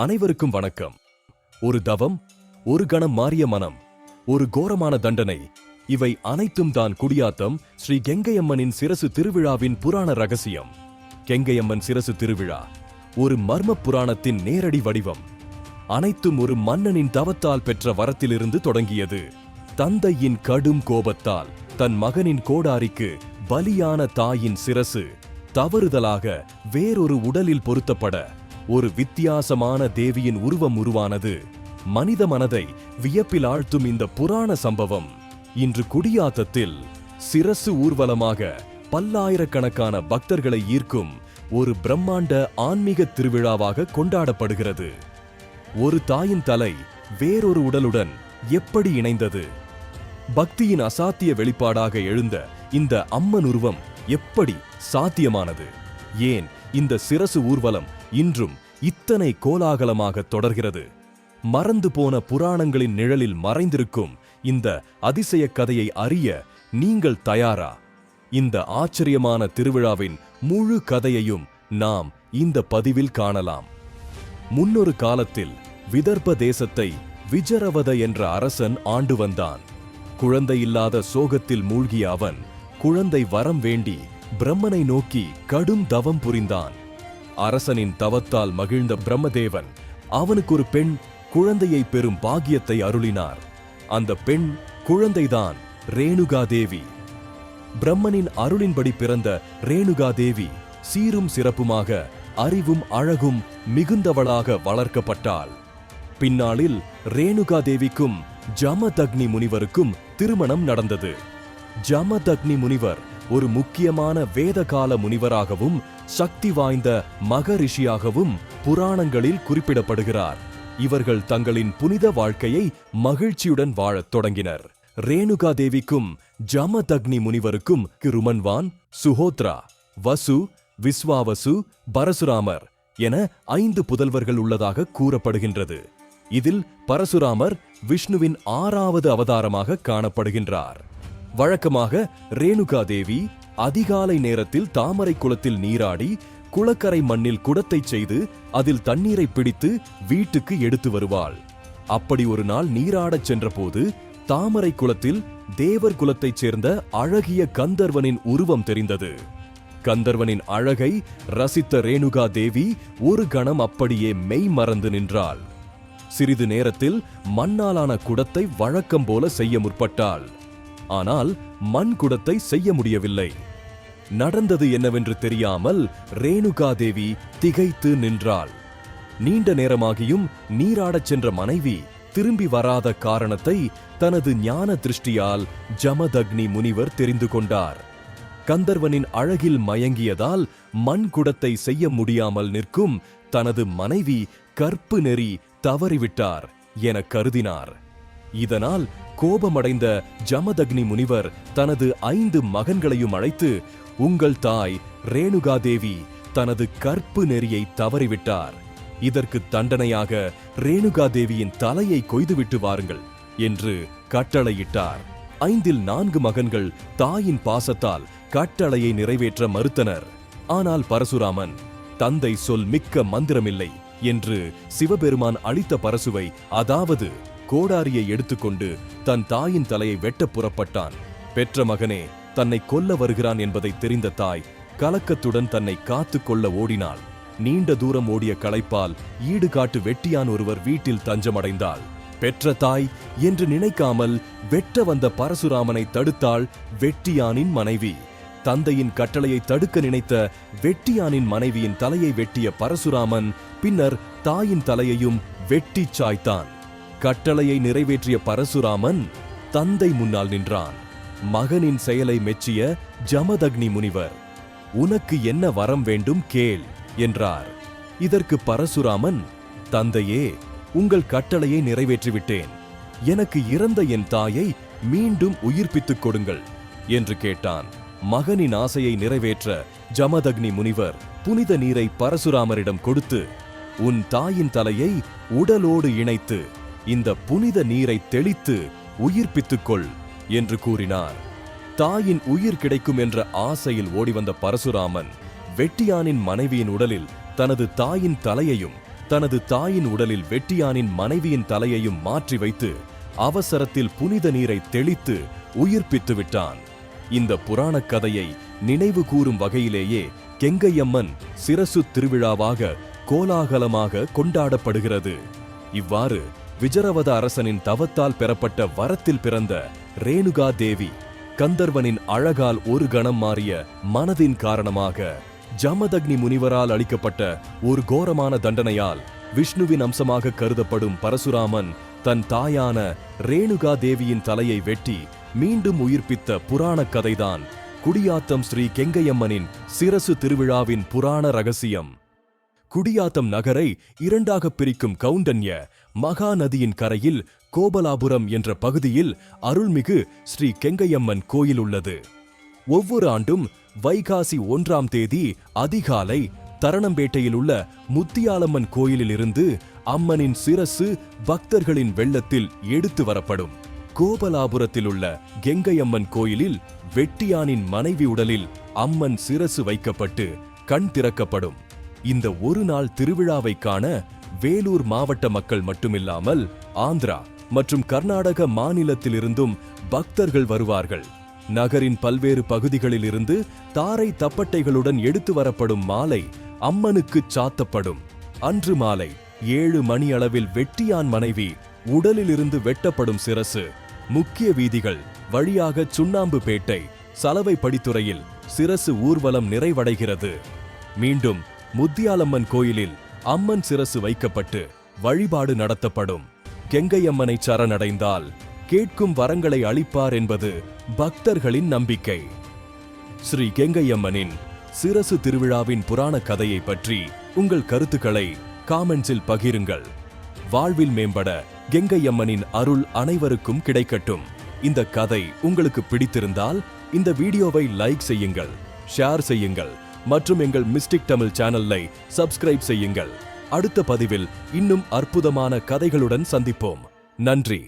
அனைவருக்கும் வணக்கம். ஒரு தவம் ஒரு கணம் மாறிய மனம் ஒரு கோரமான தண்டனை இவை அனைத்தும் தான் குடியாத்தம் ஸ்ரீ கெங்கையம்மனின் சிரசு திருவிழாவின் புராண ரகசியம். கெங்கையம்மன் சிரசு திருவிழா ஒரு மர்ம புராணத்தின் நேரடி வடிவம். அனைத்தும் ஒரு மன்னனின் தவத்தால் பெற்ற வரத்திலிருந்து தொடங்கியது. தந்தையின் கடும் கோபத்தால் தன் மகனின் கோடாரிக்கு பலியான தாயின் சிரசு தவறுதலாக வேறொரு உடலில் பொருத்தப்பட ஒரு வித்தியாசமான தேவியின் உருவம் உருவானது. மனித மனதை வியப்பில் ஆழ்த்தும் இந்த புராண சம்பவம். இன்று குடியாத்தத்தில் சிரசு ஊர்வலமாக பல்லாயிரக்கணக்கான பக்தர்களை ஈர்க்கும் ஒரு பிரம்மாண்ட ஆன்மீக திருவிழாவாக கொண்டாடப்படுகிறது. ஒரு தாயின் தலை வேறொரு உடலுடன் எப்படி இணைந்தது? பக்தியின் அசாத்திய வெளிப்பாடாக எழுந்த இந்த அம்மன் உருவம் எப்படி சாத்தியமானது? ஏன் இந்த சிரசு ஊர்வலம் இன்றும் இத்தனை கோலாகலமாக தொடர்கிறது. மறந்து போன புராணங்களின் நிழலில் மறைந்திருக்கும் இந்த அதிசய கதையை அறிய நீங்கள் தயாரா? இந்த ஆச்சரியமான திருவிழாவின் முழு கதையையும் நாம் இந்த பதிவில் காணலாம். முன்னொரு காலத்தில் விதர்ப்ப தேசத்தை விஜரவத என்ற அரசன் ஆண்டு வந்தான். குழந்தை இல்லாத சோகத்தில் மூழ்கிய அவன் குழந்தை வரம் வேண்டி பிரம்மனை நோக்கி கடும் தவம் புரிந்தான். அரசனின் தவத்தால் மகிழ்ந்த பிரம்மதேவன் அவனுக்கு ஒரு பெண் குழந்தையை பெறும் பாக்கியத்தை அருளினார். அந்த பெண் குழந்தைதான் ரேணுகா தேவி பிரம்மனின் அருளின்படி பிறந்த ரேணுகா தேவி சீரும் சிறப்புமாக அறிவும் அழகும் மிகுந்தவளாக வளர்க்கப்பட்டாள். பின்னாளில் ரேணுகா தேவிக்கும் ஜமதக்னி முனிவருக்கும் திருமணம் நடந்தது. ஜமதக்னி முனிவர் ஒரு முக்கியமான வேதகால முனிவராகவும் சக்தி வாய்ந்த மகரிஷியாகவும் புராணங்களில் குறிப்பிடப்படுகிறார். இவர்கள் தங்களின் புனித வாழ்க்கையை மகிழ்ச்சியுடன் வாழத் தொடங்கினர். ரேணுகா தேவிக்கும் ஜமதக்னி முனிவருக்கும் கிருமன்வான் சுஹோத்ரா வசு விஸ்வாவசு பரசுராமர் என ஐந்து புதல்வர்கள் உள்ளதாக கூறப்படுகின்றது. இதில் பரசுராமர் விஷ்ணுவின் ஆறாவது அவதாரமாக காணப்படுகின்றார். வழக்கமாக ரேணுகா தேவி அதிகாலை நேரத்தில் தாமரை குளத்தில் நீராடி குளக்கரை மண்ணில் குடத்தைச் செய்து அதில் தண்ணீரை பிடித்து வீட்டுக்கு எடுத்து வருவாள். அப்படி ஒரு நாள் நீராடச் சென்றபோது தாமரை குளத்தில் தேவர் குலத்தைச் சேர்ந்த அழகிய கந்தர்வனின் உருவம் தெரிந்தது. கந்தர்வனின் அழகை ரசித்த ரேணுகா தேவி ஒரு கணம் அப்படியே மெய் மறந்து நின்றாள். சிறிது நேரத்தில் மண்ணாலான குடத்தை வழக்கம் போல செய்ய முற்பட்டாள். ஆனால் மண் குடத்தை செய்ய முடியவில்லை. நடந்தது என்னவென்று தெரியாமல் ரேணுகா தேவி திகைத்து நின்றாள். நீண்ட நேரமாகியும் நீராடச் சென்ற மனைவி திரும்பி வராத காரணத்தை தனது ஞான திருஷ்டியால் ஜமதக்னி முனிவர் தெரிந்து கொண்டார். கந்தர்வனின் அழகில் மயங்கியதால் மண் குடத்தை செய்ய முடியாமல் நிற்கும் தனது மனைவி கற்பு நெறி தவறிவிட்டார் என கருதினார். இதனால் கோபமடைந்த ஜமதக்னி முனிவர் தனது ஐந்து மகன்களையும் அழைத்து உங்கள் தாய் ரேணுகா தேவி தனது கற்பு நெறியை தவறிவிட்டார். இதற்கு தண்டனையாக ரேணுகா தேவியின் தலையை கொய்துவிட்டு வாருங்கள் என்று கட்டளையிட்டார். ஐந்தில் நான்கு மகன்கள் தாயின் பாசத்தால் கட்டளையை நிறைவேற்ற மறுத்தனர். ஆனால் பரசுராமன் தந்தை சொல் மிக்க மந்திரமில்லை என்று சிவபெருமான் அளித்த பரசுவை அதாவது கோடாரியை எடுத்துக்கொண்டு தன் தாயின் தலையை வெட்ட புறப்பட்டான். பெற்ற மகனே தன்னை கொல்ல வருகிறான் என்பதை தெரிந்த தாய் கலக்கத்துடன் தன்னை காத்து கொள்ள ஓடினாள். நீண்ட தூரம் ஓடிய களைப்பால் ஈடுகாட்டு வெட்டியான் ஒருவர் வீட்டில் தஞ்சமடைந்தாள். பெற்ற தாய் என்று நினைக்காமல் வெட்ட வந்த பரசுராமனை தடுத்தாள் வெட்டியானின் மனைவி. தந்தையின் கட்டளையை தடுக்க நினைத்த வெட்டியானின் மனைவியின் தலையை வெட்டிய பரசுராமன் பின்னர் தாயின் தலையையும் வெட்டிச் சாய்த்தான். கட்டளையை நிறைவேற்றிய பரசுராமன் தந்தை முன்னால் நின்றான். மகனின் செயலை மெச்சிய ஜமதக்னி முனிவர் உனக்கு என்ன வரம் வேண்டும் கேள் என்றார். இதற்கு பரசுராமன் தந்தையே உங்கள் கட்டளையை நிறைவேற்றிவிட்டேன். எனக்கு இறந்த என் தாயை மீண்டும் உயிர்ப்பித்துக் கொடுங்கள் என்று கேட்டான். மகனின் ஆசையை நிறைவேற்ற ஜமதக்னி முனிவர் புனித நீரை பரசுராமரிடம் கொடுத்து உன் தாயின் தலையை உடலோடு இணைத்து இந்த புனித நீரை தெளித்து உயிர்ப்பித்துக்கொள் என்று கூறினார். தாயின் உயிர் கிடைக்கும் என்ற ஆசையில் ஓடிவந்த பரசுராமன் வெட்டியானின் மனைவியின் உடலில் தனது தாயின் தலையையும் தனது தாயின் உடலில் வெட்டியானின் மனைவியின் தலையையும் மாற்றி வைத்து அவசரத்தில் புனித நீரை தெளித்து உயிர்ப்பித்து விட்டான். இந்த புராணக் கதையை நினைவு கூறும் வகையிலேயே கெங்கையம்மன் சிரசு திருவிழாவாக கோலாகலமாக கொண்டாடப்படுகிறது. இவ்வாறு விஜரவத அரசனின் தவத்தால் பெறப்பட்ட வரத்தில் பிறந்த ரேணுகா தேவி கந்தர்வனின் அழகால் ஒரு கணம் மாறிய மனதின் காரணமாக ஜமதக்னி முனிவரால் அளிக்கப்பட்ட ஒரு கோரமான தண்டனையால் விஷ்ணுவின் அம்சமாக கருதப்படும் பரசுராமன் தன் தாயான ரேணுகா தேவியின் தலையை வெட்டி மீண்டும் உயிர்ப்பித்த புராணக் கதைதான் குடியாத்தம் ஸ்ரீ கெங்கையம்மனின் சிரசு திருவிழாவின் புராண ரகசியம். குடியாத்தம் நகரை இரண்டாக பிரிக்கும் கவுண்டன்ய மகா நதியின் கரையில் கோபலாபுரம் என்ற பகுதியில் அருள்மிகு ஸ்ரீ கெங்கையம்மன் கோயில் உள்ளது. ஒவ்வொரு ஆண்டும் வைகாசி ஒன்றாம் தேதி அதிகாலை தரணம்பேட்டையில் உள்ள முத்தியாலம்மன் கோயிலில் இருந்து அம்மனின் சிரசு பக்தர்களின் வெள்ளத்தில் எடுத்து வரப்படும். கோபலாபுரத்தில் உள்ள கெங்கையம்மன் கோயிலில் வெட்டியானின் மனைவி உடலில் அம்மன் சிரசு வைக்கப்பட்டு கண் திறக்கப்படும். இந்த ஒரு நாள் திருவிழாவை காண வேலூர் மாவட்ட மக்கள் மட்டுமில்லாமல் ஆந்திரா மற்றும் கர்நாடக மாநிலத்திலிருந்தும் பக்தர்கள் வருவார்கள். நகரின் பல்வேறு பகுதிகளிலிருந்து தாரை தப்பட்டைகளுடன் எடுத்து வரப்படும் மாலை அம்மனுக்கு சாத்தப்படும். அன்று மாலை ஏழு மணி அளவில் வெட்டியான் மனைவி உடலிலிருந்து வெட்டப்படும் சிரசு முக்கிய வீதிகள் வழியாக சுண்ணாம்பு பேட்டை சலவை படித்துறையில் சிரசு ஊர்வலம் நிறைவடைகிறது. மீண்டும் முத்தியாலம்மன் கோயிலில் அம்மன் சிரசு வைக்கப்பட்டு வழிபாடு நடத்தப்படும். கெங்கையம்மனை சரணடைந்தால் கேட்கும் வரங்களை அளிப்பார் என்பது பக்தர்களின் நம்பிக்கை. ஸ்ரீ கெங்கையம்மனின் சிரசு திருவிழாவின் புராண கதையை பற்றி உங்கள் கருத்துக்களை காமெண்ட்ஸில் பகிருங்கள். வாழ்வில் மேம்பட கெங்கையம்மனின் அருள் அனைவருக்கும் கிடைக்கட்டும். இந்த கதை உங்களுக்கு பிடித்திருந்தால் இந்த வீடியோவை லைக் செய்யுங்கள் ஷேர் செய்யுங்கள் மற்றும் எங்கள் மிஸ்டிக் தமிழ் சேனலை சப்ஸ்கிரைப் செய்யுங்கள். அடுத்த பதிவில் இன்னும் அற்புதமான கதைகளுடன் சந்திப்போம். நன்றி.